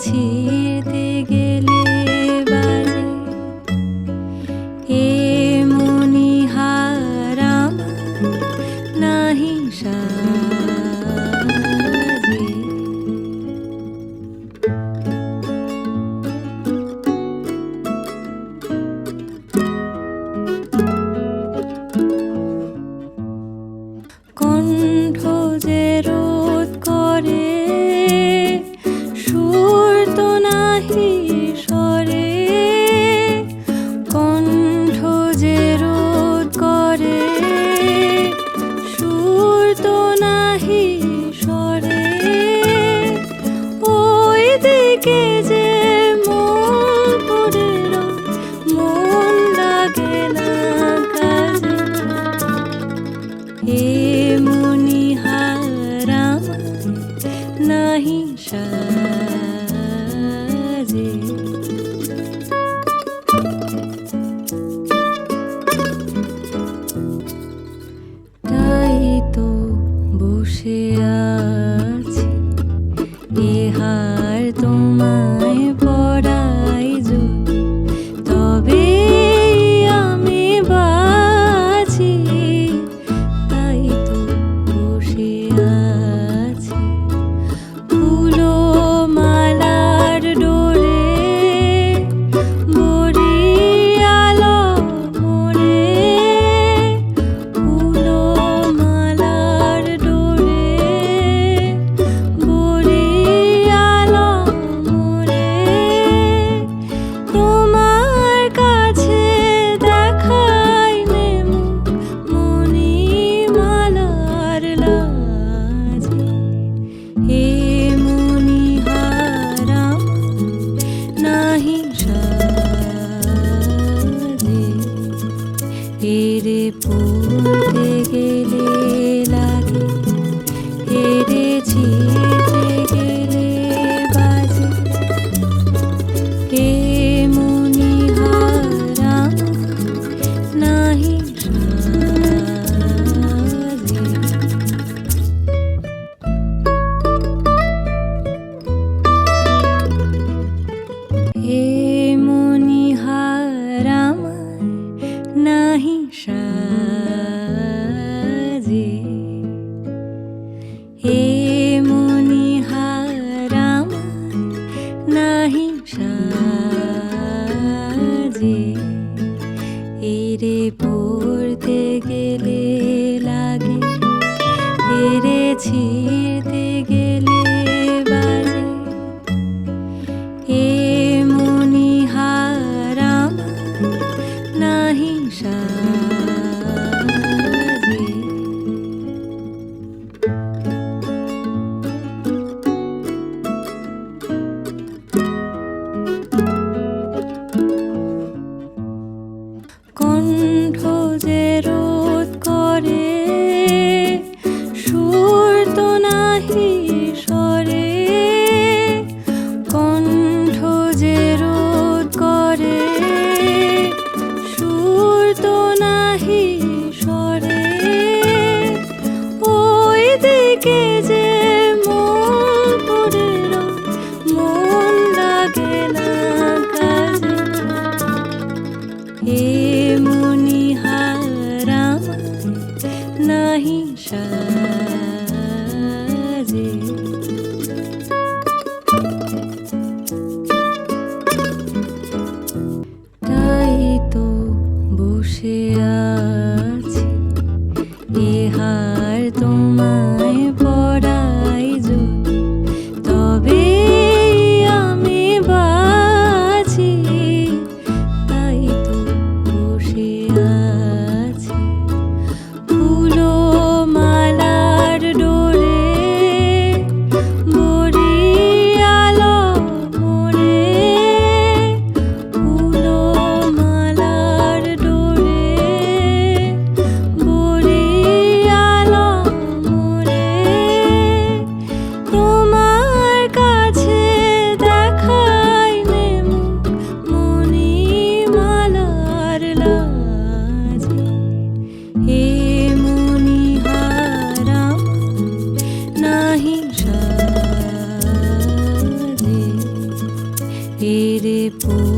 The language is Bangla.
题 রাজে তাই তো বসে see ছিড়তে গেলে বাজে। এ মনিহারাম নাহি সা সাজে। তাই তো বসে আর people.